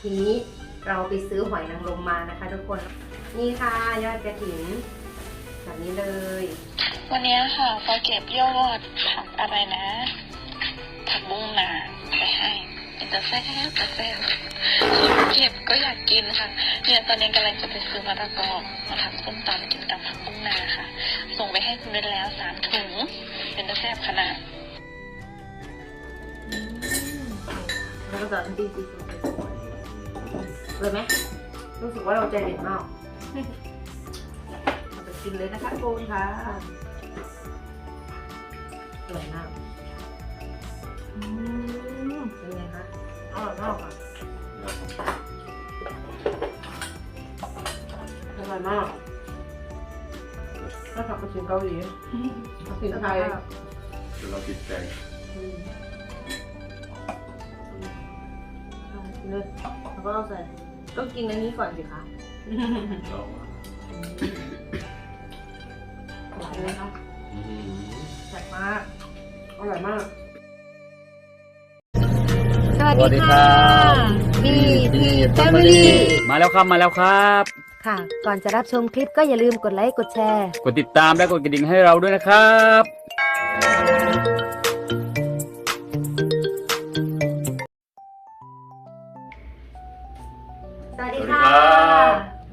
ทีนี้เราไปซื้อหอยนางรมมานะคะ ทุกคน นี่ค่ะยอดกระถินแบบนี้เลย วันนี้ค่ะปาเก็บยอดผักอะไรนะ ผักบุ้งนาไปให้เป็นแต่แซ่บแต่แซ่บเก็บก็อยากกินค่ะเนี่ยตอนนี้กำลังจะไปซื้อมะละกอมาทำส้มตำกินกับผักบุ้งนาค่ะ ส่งไปให้คุณเบนแล้วสามถุง เป็นแต่แซ่บขนาดแล้วก็จะดีดี เลยไหมรู้สึกว่าเราใจเด็ดมากเราไปกินเลยนะคะทุกคนค่ะอร่อยมากอืมเป็นไงคะอร่อยมากค่ะอร่อยมากถ้าทำกระถิ่นเกาหลีกระถิ่นไทยจนเราติดใจอืมเอากินเลยแล้วก็เอาใส่ ต้องกินอันนี้ก่อนสิคะเราหวานไหมคะอืมแซ่บมาก อร่อยมาก สวัสดีค่ะบีบีแฟมิลี่มาแล้วครับมาแล้วครับ ค่ะ ก่อนจะรับชมคลิปก็อย่าลืมกดไลค์ กดแชร์ กดติดตามและกดกระดิ่งให้เราด้วยนะครับ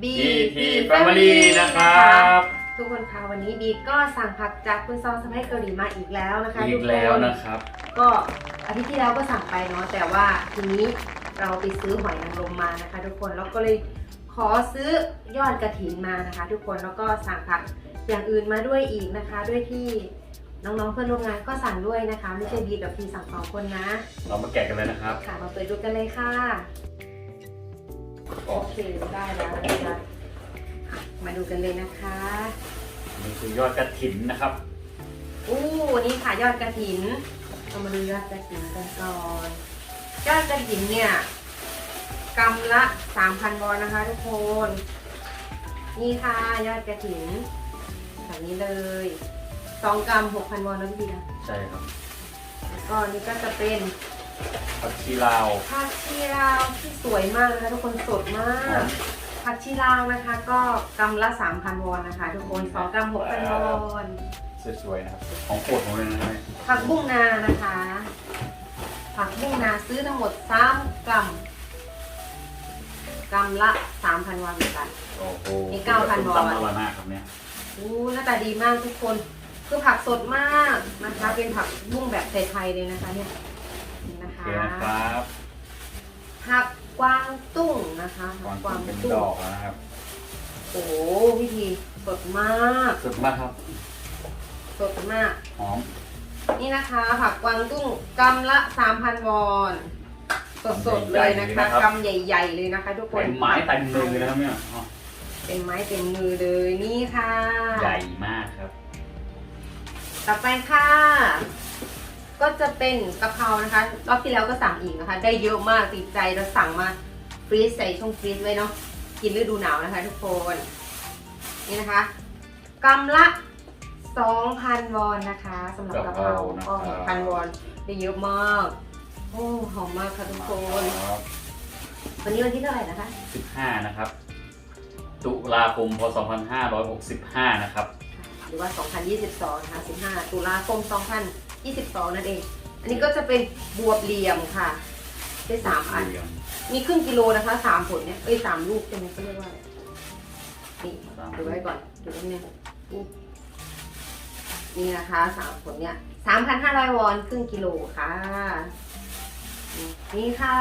BT Family นะครับ ทุกคนคะวันนี้บีก็สั่งผักจากคุณซองสะพ้ายเกาหลีมาอีกแล้วนะคะอีทุกคนแล้วนะครับ ก็อาทิตย์ที่แล้วก็สั่งไปเนาะแต่ว่าทีนี้เราไปซื้อหอยนางรมมานะคะ ทุกคนแล้วก็เลยขอซื้อยอดกระถินมานะคะ ทุกคนแล้วก็สั่งผักอย่างอื่นมาด้วยอีกนะคะ ด้วยที่น้องๆเพื่อนร่วมงานก็สั่งด้วยนะคะ ไม่ใช่บีกับพีสั่งสองคนนะ เรามาแกะกันเลยนะครับค่ะมาเปิดดูกันเลยค่ะ โอเคได้แล้วนะคะอะมาดูกันเลยนะคะนี่คือยอดกระถินนะครับอู้นี่ค่ะยอดกระถินเรามาดูยอดกระถินกันก่อนยอดกระถินเนี่ยกำละ3,000วอนนะคะทุกคนนี่ค่ะยอดกระถินแบบนี้เลยสองกรัม6,000วอนนะพี่ดีนะใช่ครับแล้วก็นี่ก็จะเป็น ผักชีลาว ผักชีลาวที่สวยมากนะคะทุกคนสดมาครัก บ ผักชีลาวนะคะ ก็กรัมละ3,000วอนนะคะ ทุกคนสองกรัม6,000วอนสวยๆนะครับ ของโปรดผมเลยนะครับผักบุ้งนานะคะ ผักบุ้งนาซื้อทั้งหมด3กรัมกรัมละ3,000วอนเหมือนกัน โอ้โหนี่9,000ส้มตำอร่อยมากครับเนี่ยอู้หน้าตาดีมากทุกคน คือผักสดมากนะคะ เป็นผักบุ้งแบบไทยๆเลยนะคะเนี่ยนี่นะโอคะ เคนะครับผักกวางตุ้งนะคะก่ผัอนกกวางเป็นตุ้ดงอกแล้วนะครับ โอ้โหพี่ทีสดมากสุดมากครับสดมาก หอมนี่นะคะผักกวางตุ้งกรัมละ3,000วอนสดๆเลยนะคะกรัมใหญ่ ๆ เลยนะคะ ทุกคนเป็นไม้เต็มมือนะครับเนี่ยอ๋อเป็นไม้เต็มมือเลยนี่ค่ะ ใหญ่มากครับ ต่อไปค่ะ ก็จะเป็นกะเพรานะคะ รอบที่แล้วก็สั่งอีกนะคะ ได้เยอะมากติดใจเราสั่งมาฟรีซใส่ช่องฟรีซไว้เนาะกินฤดูหนาวนะคะ ทุกคนนี่นะคะกำละ2,000วอนนะคะสำหรับกะเพราก็6,000วอนได้เยอะมากโอ้หอมมากค่ะทุกคนครับวันนี้วันที่เท่าไหร่นะคะ 15 นะครับ ตุลาคมพศ2565 นะครับ หรือว่า 2022 นะคะ 15 ตุลาคม 2022 นั่นเอง อันนี้ก็จะเป็นบวบเหลี่ยมค่ะ ได้สามอัน มีครึ่งกิโลนะคะสามผลเนี่ย เอ้ยสามลูกใช่ไหมเขาเรียกว่าอะไรนี่สามดูไว้ก่อนดูไว้เนี่ยนี่นี่นะคะสามผลเนี่ยสามพันห้าร้อยวอนครึ่งกิโลค่ะ นี่ค่ะ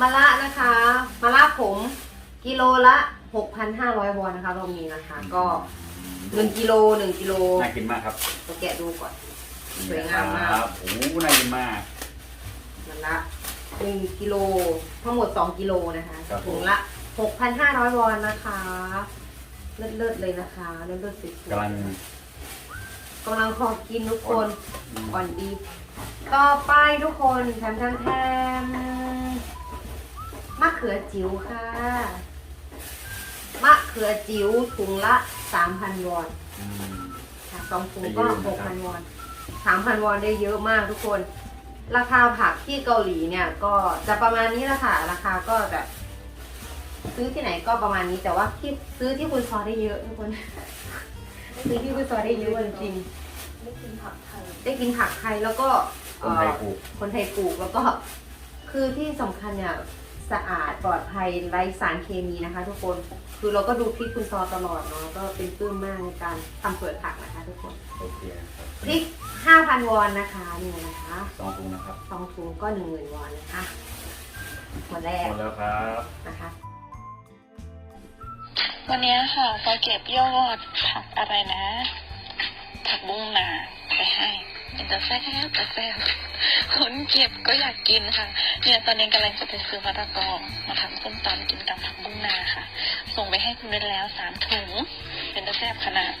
มะละนะคะมะละผมกิโลละหกพันห้าร้อยวอนนะคะ เรามีนะคะ ก็หนึ่งกิโลหนึ่งกิโลน่ากินมากครับเราแกะดูก่อน สวยงามมาก ครับโอ้โหน่ากินมาก มันละหนึ่งกิโลทั้งหมดสองกิโลนะคะครับผม ถุงละหกพันห้าร้อยวอนนะคะ เลิศเลิศๆเลยนะคะ เลิศเลิศสิกำลัง กำลังขอกินทุกคนอืมก่อนดี ต่อไปทุกคนแถมแถมแถมมะเขือจิ๋วค่ะ มะเขือจิ๋วถุงละสามพันวอน อืม ค่ะสองถุงก็ได้เยอะหนะกครัพับนวอน สามพันวอนได้เยอะมากทุกคน ราคาผักที่เกาหลีเนี่ยก็จะประมาณนี้แหละค่ะ ราคาก็แบบ ซื้อที่ไหนก็ประมาณนี้ แต่ว่าที่ซื้อที่คุณซอได้เยอะทุกคน ซื้อที่คุณซอได้เยอะจริงไม่กินผักไทยๆได้กินผักไทยแล้วก็คนไทยเอ่อปลูกคนไทยปลูกแล้วก็ คือที่สำคัญเนี่ย สะอาดปลอดภัยไร้สารเคมีนะคะ ทุกคนคือเราก็ดูคลิปคุณซอตลอดเนาะก็เป็นปลื้มมากในการทำเปิดผักนะคะ ทุกคนโอเคครับพริก5,000วอนนะคะนี่นะคะสองถุงนะครับสองถุงก็10,000วอนนะคะหมดแรกหมดแล้วครับนะคะ วันนี้ค่ะปอเก็บยอดผักอะไรนะ แต่แซ่บแต่แซ่บคนเก็บก็อยากกินค่ะ เนี่ยตอนนี้กำลังจะไปซื้อมะละกอมาทำส้มตำกินกับผักบุ้งนาค่ะ ส่งไปให้คุณเล่นแล้วสามถุง เป็นต่แซ่บขนาด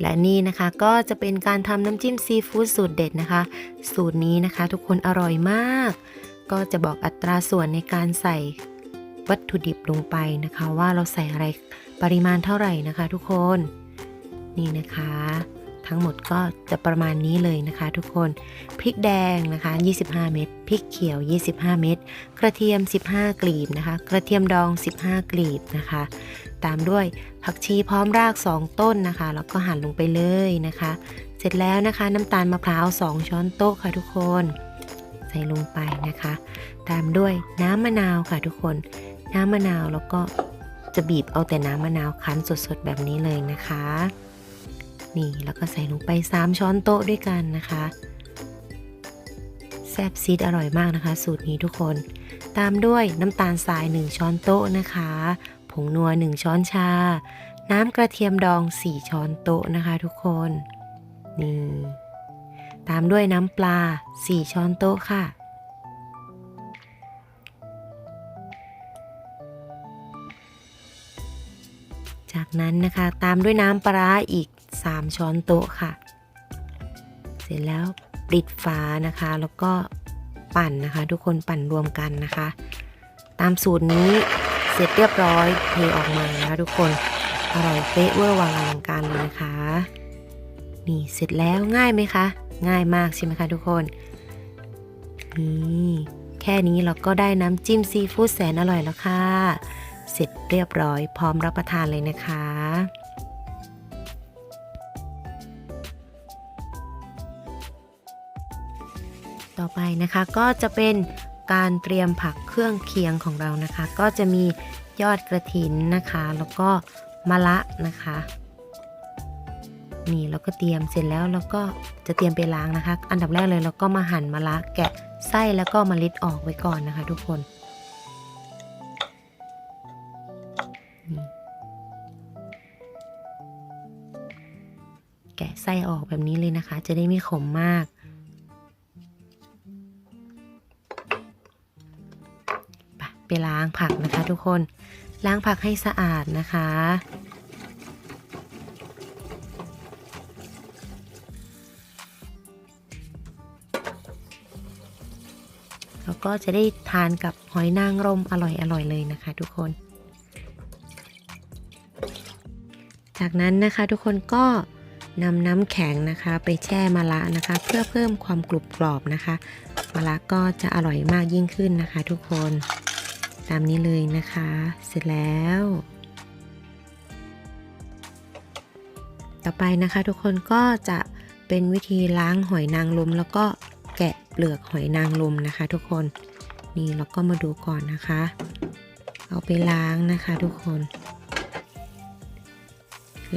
และนี่นะคะก็จะเป็นการทำน้ำจิ้มซีฟู้ดสูตรเด็ดนะคะ สูตรนี้นะคะ ทุกคนอร่อยมาก ก็จะบอกอัตราส่วนในการใส่วัตถุดิบลงไปนะคะ ว่าเราใส่อะไรปริมาณเท่าไหร่นะคะ ทุกคนนี่นะคะ ทั้งหมดก็จะประมาณนี้เลยนะคะ ทุกคนพริกแดงนะคะ 25 เม็ดพริกเขียว 25 เม็ดกระเทียม 15 กลีบนะคะ กระเทียมดอง 15 กลีบนะคะ ตามด้วยผักชีพร้อมราก 2 ต้นนะคะแล้วก็หั่นลงไปเลยนะคะ เสร็จแล้วนะคะน้ำตาลมะพร้าว 2 ช้อนโต๊ะค่ะทุกคน ใส่ลงไปนะคะ ตามด้วยน้ำมะนาวค่ะทุกคน น้ำมะนาวแล้วก็จะบีบเอาแต่น้ำมะนาวคั้นสดๆแบบนี้เลยนะคะ นี่แล้วก็ใส่ลงไป 3 ช้อนโต๊ะด้วยกันนะคะแซ่บซีดอร่อยมากนะคะ สูตรนี้ทุกคน ตามด้วยน้ำตาลทราย 1 ช้อนโต๊ะนะคะ ผงนัว 1 ช้อนชา น้ำกระเทียมดอง 4 ช้อนโต๊ะนะคะ ทุกคนนี่ ตามด้วยน้ำปลา 4 ช้อนโต๊ะค่ะ จากนั้นนะคะตามด้วยน้ำปลาอีก 3 ช้อนโต๊ะค่ะ เสร็จแล้วปิดฝานะคะ แล้วก็ปั่นนะคะ ทุกคนปั่นรวมกันนะคะ ตามสูตรนี้เสร็จเรียบร้อยเทออกมานะคะทุกคนอร่อยเป๊ะเวอร์วังอลังการเลยนะคะ นี่เสร็จแล้วง่ายไหมคะ ง่ายมากใช่ไหมคะทุกคน นี่แค่นี้เราก็ได้น้ำจิ้มซีฟู้ดแสนอร่อยแล้วค่ะ เสร็จเรียบร้อยพร้อมรับประทานเลยนะคะต่อไปนะคะก็จะเป็นการเตรียมผักเครื่องเคียงของเรานะคะ ก็จะมียอดกระถินนะคะ แล้วก็มะละนะคะ นี่เราก็เตรียมเสร็จแล้วเราก็จะเตรียมไปล้างนะคะ อันดับแรกเลยเราก็มาหั่นมะละแกะไส้แล้วก็เมล็ดออกไว้ก่อนนะคะ ทุกคนแกะไส้ออกแบบนี้เลยนะคะ จะได้ไม่ขมมาก ไปล้างผักนะคะทุกคน ล้างผักให้สะอาดนะคะ ก็จะได้ทานกับหอยนางรมอร่อยๆเลยนะคะทุกคน จากนั้นนะคะทุกคนก็นำน้ำแข็งนะคะ ไปแช่มะระนะคะ เพื่อเพิ่มความกรุบกรอบนะคะมะระก็จะอร่อยมากยิ่งขึ้นนะคะ ทุกคนตามนี้เลยนะคะ เสร็จแล้ว ต่อไปนะคะ ทุกคนก็จะเป็นวิธีล้างหอยนางรมแล้วก็ แกะเปลือกหอยนางรมนะคะ ทุกคนนี่เราก็มาดูก่อนนะคะ เอาไปล้างนะคะ ทุกคน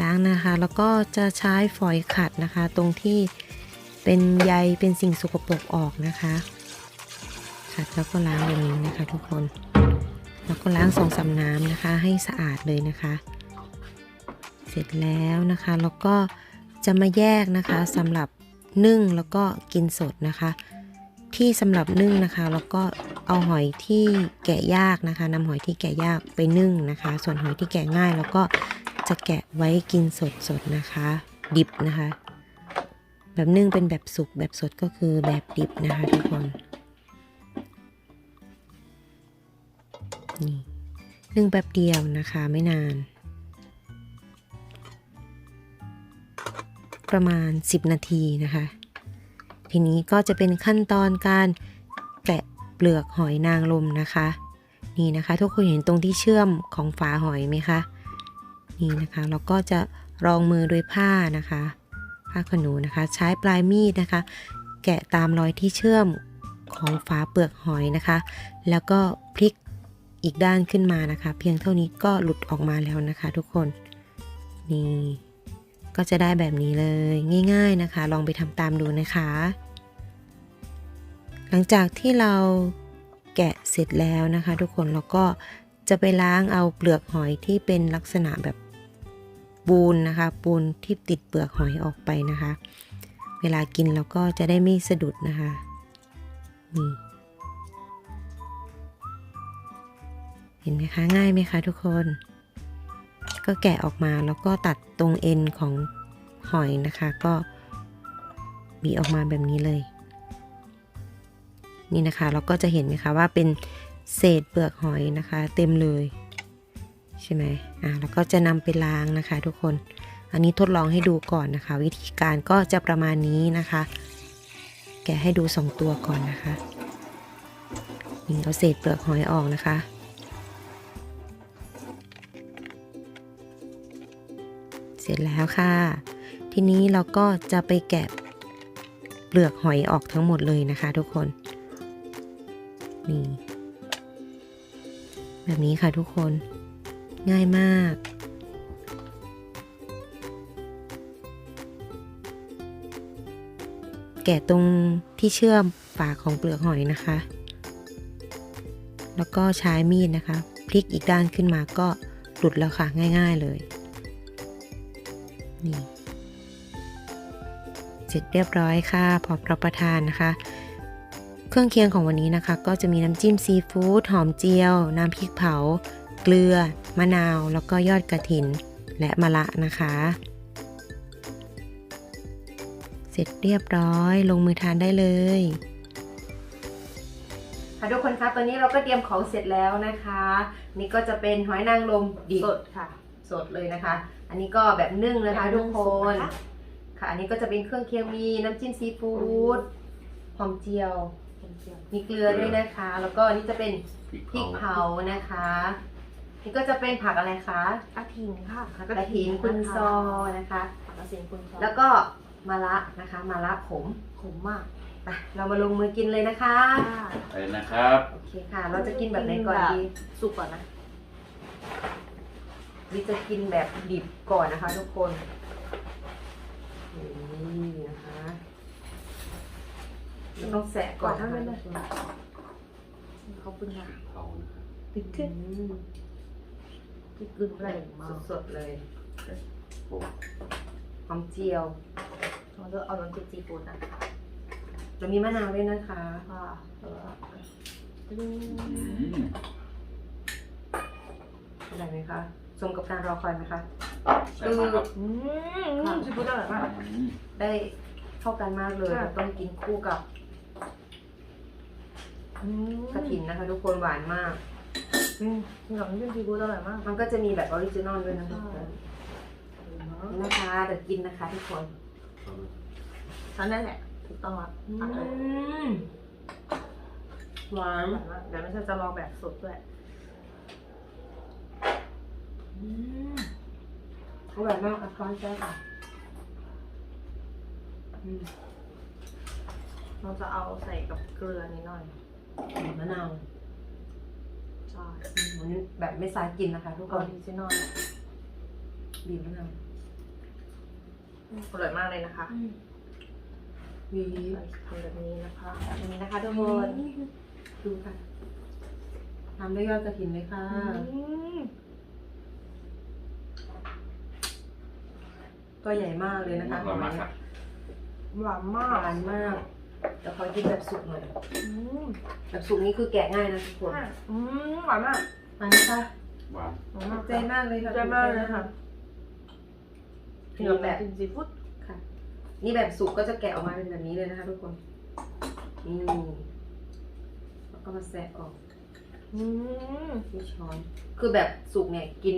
ล้างนะคะ แล้วก็จะใช้ฝอยขัดนะคะ ตรงที่เป็นใยเป็นสิ่งสกปรกออกนะคะ ขัดแล้วก็ล้างอย่างนี้นะคะ ทุกคน แล้วก็ล้างสองสาน้ำนะคะ ให้สะอาดเลยนะคะ เสร็จแล้วนะคะแล้วก็จะมาแยกนะคะสำหรับ นึ่งแล้วก็กินสดนะคะ ที่สำหรับนึ่งนะคะ แล้วก็เอาหอยที่แกะยากนะคะนำหอยที่แกะยากไปนึ่งนะคะ ส่วนหอยที่แกะง่ายแล้วก็จะแกะไว้กินสดๆนะคะ ดิบนะคะ แบบนึ่งเป็นแบบสุกแบบสดก็คือแบบดิบนะคะทุกคนนี่นึ่งแป๊บเดียวนะคะไม่นาน ประมาณ 10 นาทีนะคะ ทีนี้ก็จะเป็นขั้นตอนการแกะเปลือกหอยนางรมนะคะ นี่นะคะ ทุกคนเห็นตรงที่เชื่อมของฝาหอยไหมคะนี่นะคะเราก็จะรองมือด้วยผ้านะคะ ผ้าขนหนูนะคะ ใช้ปลายมีดนะคะ แกะตามรอยที่เชื่อมของฝาเปลือกหอยนะคะ แล้วก็พลิกอีกด้านขึ้นมานะคะ เพียงเท่านี้ก็หลุดออกมาแล้วนะคะ ทุกคนนี่ ก็จะได้แบบนี้เลยง่ายๆนะคะ ลองไปทำตามดูนะคะ หลังจากที่เราแกะเสร็จแล้วนะคะ ทุกคนเราก็จะไปล้างเอาเปลือกหอยที่เป็นลักษณะแบบปูนนะคะ ปูนที่ติดเปลือกหอยออกไปนะคะ เวลากินเราก็จะได้ไม่สะดุดนะคะนี่เห็นไหมคะง่ายไหมคะทุกคน ก็แกะออกมาแล้วก็ตัดตรงเอ็นของหอยนะคะ ก็บีออกมาแบบนี้เลย นี่นะคะเราก็จะเห็นไหมคะว่าเป็นเศษเปลือกหอยนะคะ เต็มเลยใช่ไหมอ่าแล้วก็จะนำไปล้างนะคะ ทุกคน อันนี้ทดลองให้ดูก่อนนะคะ วิธีการก็จะประมาณนี้นะคะ แกะให้ดูสองตัวก่อนนะคะนี่เอาเศษเปลือกหอยออกนะคะ ร็จแล้วค่ะ ทีนี้เราก็จะไปแกะเปลือกหอยออกทั้งหมดเลยนะคะ ทุกคน นี่ แบบนี้ค่ะทุกคน ง่ายมากแกะตรงที่เชื่อมปากของเปลือกหอยนะคะ แล้วก็ใช้มีดนะคะ พลิกอีกด้านขึ้นมาก็หลุดแล้วค่ะ ง่าย ๆเลย นี่เสร็จเรียบร้อยค่ะพร้อมรับประทานนะคะ เครื่องเคียงของวันนี้นะคะ ก็จะมีน้ำจิ้มซีฟู้ดหอมเจียว น้ำพริกเผา เกลือ มะนาว แล้วก็ยอดกระถิน และมะละนะคะ เสร็จเรียบร้อยลงมือทานได้เลยค่ะทุกคนคะตอนนี้เราก็เตรียมของเสร็จแล้วนะคะ นี่ก็จะเป็นหอยนางรมดิบสดค่ะ สดเลยนะคะ อันนี้ก็แบบนึ่งนะคะแบบนึ่ทุกงคสุกนนะคะค่ะ อันนี้ก็จะเป็นเครื่องเคียงมีน้ำจิ้มซีฟู้ดหอมเจียว มีเกลือด้วยนะคะ แล้วก็อันนี่จะเป็นพริกพริกเผาเผานะคะ นี่ก็จะเป็นผักอะไรคะกระถินค่ะกระถินคุณซอนะคะกระถินคุณซอแล้วก็มะระนะคะมะระขมขมมากไปเรามาลงมือกินเลยนะคะค่ะไปนะครับ โอเคค่ะ เราจะกินแบบไหนก่อนดี สุกก่อนนะ วิจะกินแบบดิบก่อนนะคะ ทุกคนนี่นะคะเราต้องแสะก่อนก่อนนะนะคะขอบคุณค่ะเผานะครับติดขึ้นอืมติดกึ่งแรงมากสดๆเลยโอ้หอมเจียวเราจะเอาน้ำจิ้มซีฟู้ดนะเรามีมะนาวด้วยนะคะค่ะแล้วก็อืมอร่อยไหมคะ สมกับการรอคอยไหมคะแซ่บมากครับอืมซีฟู้ดอร่อยมากอืมได้เข้ากันมากเลยค่ะเราต้องกินคู่กับอืมกระถินนะคะ ทุกคนหวานมาก อืมน้ำจิ้มซีฟู้ดอร่อยมากมันก็จะมีแบบออริจินอลด้วยนะคะใช่นี่นะคะเดี๋ยวกินนะคะ ทุกคนเอามาฉันนั่นแหละถูกต้องแล้วอือร่อยมหวาน อร่อยมากเดี๋ยวไม่ใช่จะลองแบบสดด้วย อืมอร่อยมากอัพร้อนแจ้ค่ะอืมเราจะเอาใส่กับเกลือนิดหน่อยบีบมะนาวใช่อืมอันนี้แบบไม่ซายกินนะคะ ทุกอคอนริจินอลบีบมะนาวอร่อยมากเลยนะคะวีทำแบบนี้นะคะอันนี้นะคะทุกคนดูค่ะทำด้วยยอดกระถินเลยค่ะ อืม ตัวใหญ่มากเลยนะคะอร่อยมากครับหวานมาหกวานมาก แต่ขอกินแบบสุกหน่อยอืมแบบสุกนี่คือแกะง่ายนะทุกคนอืมหวานมากมานะคะหวานหวานมากใจมากเลยค่ะใจมากเลยค่ะนี่แบบกินซีฟู้ดค่ะ นี่แบบสุกก็จะแกะออกมาเป็นแบบนี้เลยนะคะทุกคนนี่แล้วก็มาแสะออกอืมที่ช้อน คือแบบสุกเนี่ยกิน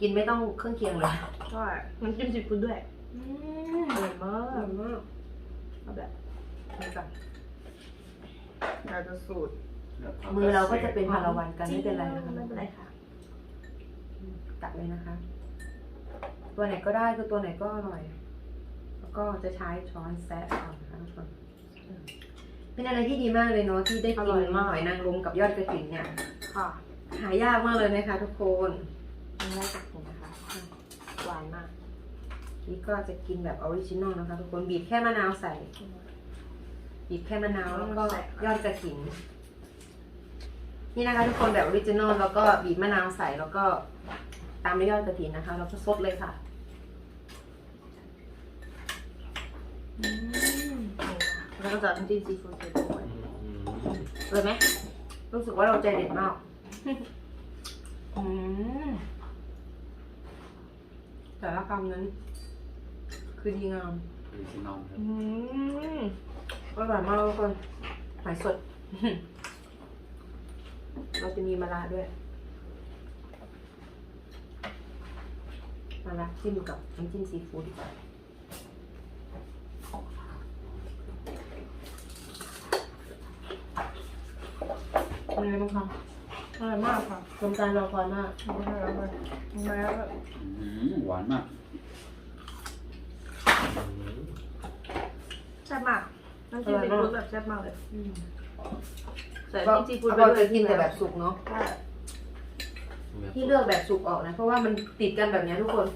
กินไม่ต้องเครื่องเคียงเลยใช่น้ำจิ้มซีฟู้ดด้วยอืมอร่อยมาอกร่อยมากเอาแบบนี้ก่อนเราจะสูตร มือเราก็จะเป็นพาราวันกันไม่เป็นไรนะคะไม่เป็นไรค่ะตักเลยนะคะ ตัวไหนก็ได้คือตัวไหนก็อร่อย แล้วก็จะใช้ช้อนแซะเอานะคะทุกคนเป็นอะไรที่ดีมากเลยเนาะที่ได้กินอร่อยมากหอยนางรมกับยอดกระถิ่นเนี่ย ค่ะ หายากมากเลยนะคะทุกคน อันแรกจากนี้นะคะหวานมาก นี่ก็จะกินแบบออริจินอลนะคะทุกคนบีบแค่มะนาวใส่ บีบแค่มะนาวแล้วก็ยอดกระถิ่นนี่นะคะทุกคนแบบออริจินอลแล้วก็บีบมะนาวใส่แล้วก็ตามด้วยยอดกระถิ่นนะคะแล้วก็ซดเลยค่ะอืมแล้วก็จะน้ำจิ้มซีฟู้ดใส่ด้วยเลยไหมรู้สึกว่าเราใจเด็ดมาก อืม แต่ละคำนั้น คือดีงามออริจินอลครับอืมอร่อยมากทุกคนหอยสด เราจะมีมะระด้วยมะระจิ้มกับน้ำจิ้มซีฟู้ดดีกว่าเป็นไงบ้างคะ อร่อยมากค่ะรมการรอคอยมากอร่อยอร่อยแล้วก็อืมหวานมาก แซ่บมากน้ำจิ้มซีฟู้ดแบบแซ่บมากเลยอืมใส่ก็น้ำจิ้มซีฟู้ดเราไปด้วจะยกินแต่แบบสุกเนาะใช่ที่เลือกแบบสุกออกนะ เพราะว่ามันติดกันแบบเนี้ยทุกคน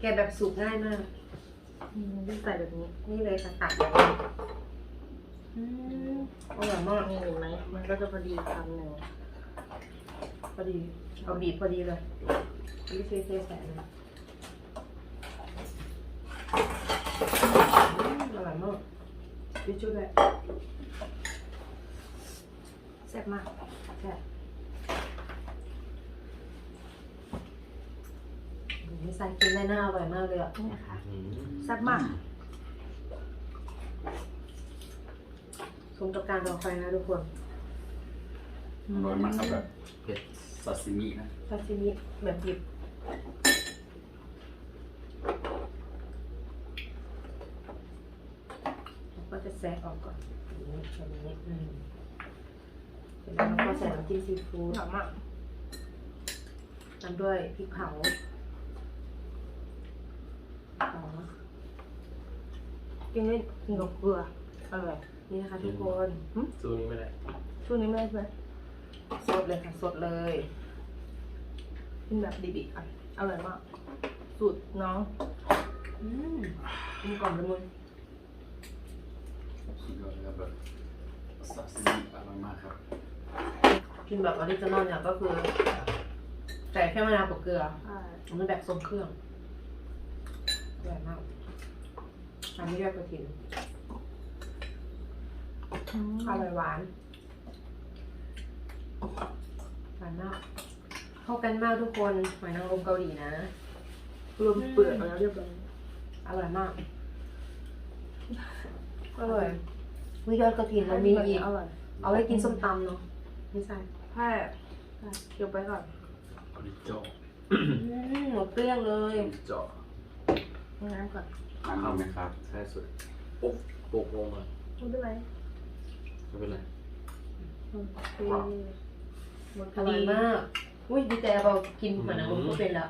แกะแบบสุกง่ายมากอืมที่ใส่แบบนี้ นี่เลยค่ะตักแบบนี้ อืมอร่อยมากนี่เห็นไหมมันก็จะพอดีคำหนึ่งพอดี เอาบีบพอดีเลยนี่เทเทใส่เลยอืมอร่อยมากดิชุดเลยแซ่บมากแค่ไม่ใส่กินได้น่าอร่อยมากเลยอะนี่นะคะแซ่บมาก สมกับการรอคอยนะทุกคนอร่อยมากครับแบบเผ็ดซาซิมินะซาซิมิแบบดิบแล้วก็จะแซะออกก่อนอย่างนี้แบบนี้อืมเสร็จแล้วก็ใส่น้ำจิ้มซีฟู้อดร่อยมากตามด้วยพริกเผาเผากินได้กินกับเกลืออร่อย นี่นะคะทุกคนสู้นี้ไม่ได้ช่วงนี้ไม่ได้เลยสดเลยค่ะสดเลยกินแบบดิบๆอะอร่อยมาก สูตรน้องอืมกินก่อนเลยมึงสุดยอดเลยครับแบบซาซิมิอร่อยมากครับกินแบบออริจินอลเนี่ยก็คือใส่แค่มะนาวกับเกลือใช่มันแบบทรงเครื่องอร่อยมากทานไม่ด้วยกระถิ่น อร่อยหวานหวานมากเข้ากันมากทุกคนหอยนางรมเกาหลีนะรวมเปลือกแล้วเรียบร้อยอร่อยมากอร่อยวิยอดกระถิ่นมันมีอีกอร่อยเอาไว้กินส้มตำเนาะไม่ใช่แค่เกี่ยวไปก่อนอริจออืมหมดเกลี้ยงเลยอริจอน้ำก่อนน้ำข้าวไหไหมมคครับรับใช่สุดปุ๊บปุ๊บลงเลยไม่เป็นไร ไม่เป็นไรโอเคหมดพออร่อดียมาก อุ้ยดีใจเรากินหอยนางรมก็เป็นแล้ว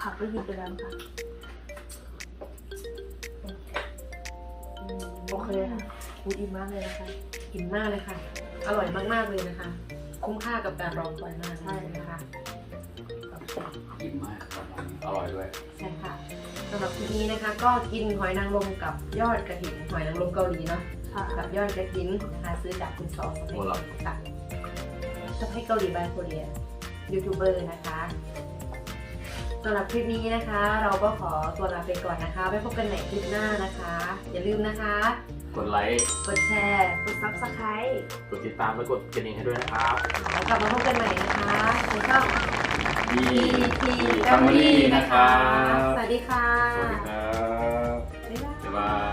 ผักก็กินไปแล้วค่ะโอเคค่ะพูดดีมากเลยนะคะกินมากเลยค่ะ อร่อยมากๆเลยนะคะ คุ้มค่ากับการรอคอยมากใช่นะคะ อิ่มมากครับอร่อยด้วย ใช่ค่ะสำหรับคลิปนี้นะคะก็กินหอยนางรมกับยอดกระถิ่นหอยนางรมเกาหลีเนาะค่ะกับยอดกระถิ่นนะคะซื้อจากคุณซองสะพ้ายค่ะสะพ้ายเกาหลีบายโคเรียยูทูบเบอร์นะคะสำหรับคลิปนี้นะคะ เราก็ขอตัวลาไปก่อนนะคะไว้พบกันใหม่คลิปหน้านะคะ อย่าลืมนะคะ กดไลค์ กดแชร์ กดซับสไครต์กดติดตามและกดกระดิ่งให้ด้วยนะครับ แล้วกลับมาพบกันใหม่นะคะในช่อง ดี PT แฟมิลี่นะครับ สวัสดีค่ะ สวัสดีครับ บ๊ายบาย บ๊ายบาย